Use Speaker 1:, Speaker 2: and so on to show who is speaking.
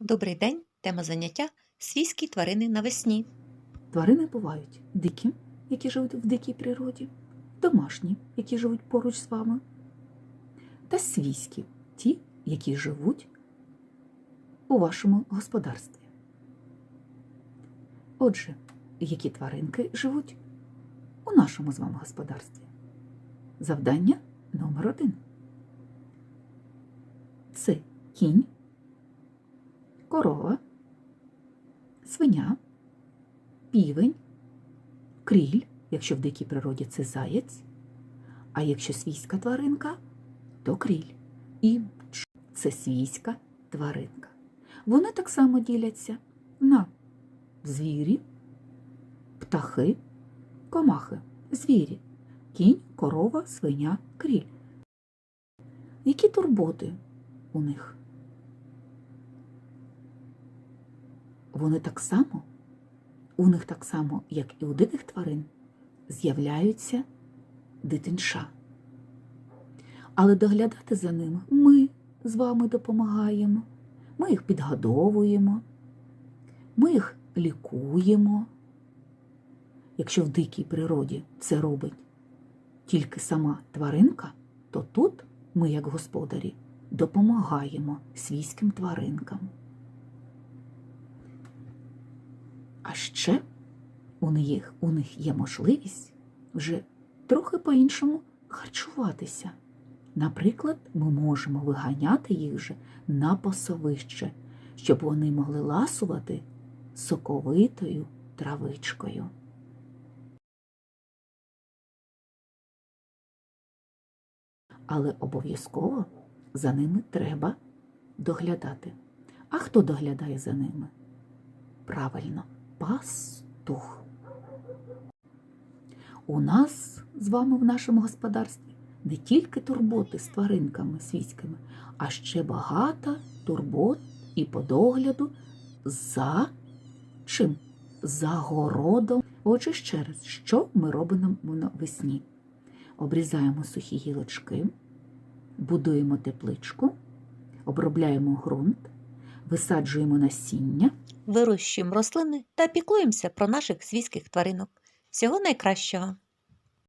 Speaker 1: Добрий день. Тема заняття свійські тварини навесні.
Speaker 2: Тварини бувають дикі, які живуть в дикій природі, домашні, які живуть поруч з вами, та свійські, ті, які живуть у вашому господарстві. Отже, які тваринки живуть у нашому з вами господарстві? Завдання номер один. Це кінь, корова, свиня, півень, кріль, якщо в дикій природі це заєць, а якщо свійська тваринка, то кріль. І це свійська тваринка. Вони так само діляться на звірі, птахи, комахи, звірі, кінь, корова, свиня, кріль. Які турботи у них? Вони так само у них так само, як і у диких тварин, з'являються дитинша. Але доглядати за ними ми з вами допомагаємо, ми їх підгодовуємо, ми їх лікуємо. Якщо в дикій природі це робить тільки сама тваринка, то тут ми, як господарі, допомагаємо свійським тваринкам. А ще у них, у них є можливість вже трохи по-іншому харчуватися. Наприклад, ми можемо виганяти їх вже на пасовище, щоб вони могли ласувати соковитою травичкою. Але обов'язково за ними треба доглядати. А хто доглядає за ними? Правильно, пастух. У нас з вами в нашому господарстві не тільки турботи з тваринками свійськими, а ще багато турбот і по догляду за чим? За городом. Отже, ще раз, що ми робимо навесні? Обрізаємо сухі гілочки, будуємо тепличку, обробляємо ґрунт, висаджуємо насіння.
Speaker 1: Вирощуємо рослини та піклуємося про наших свійських тваринок. Всього найкращого!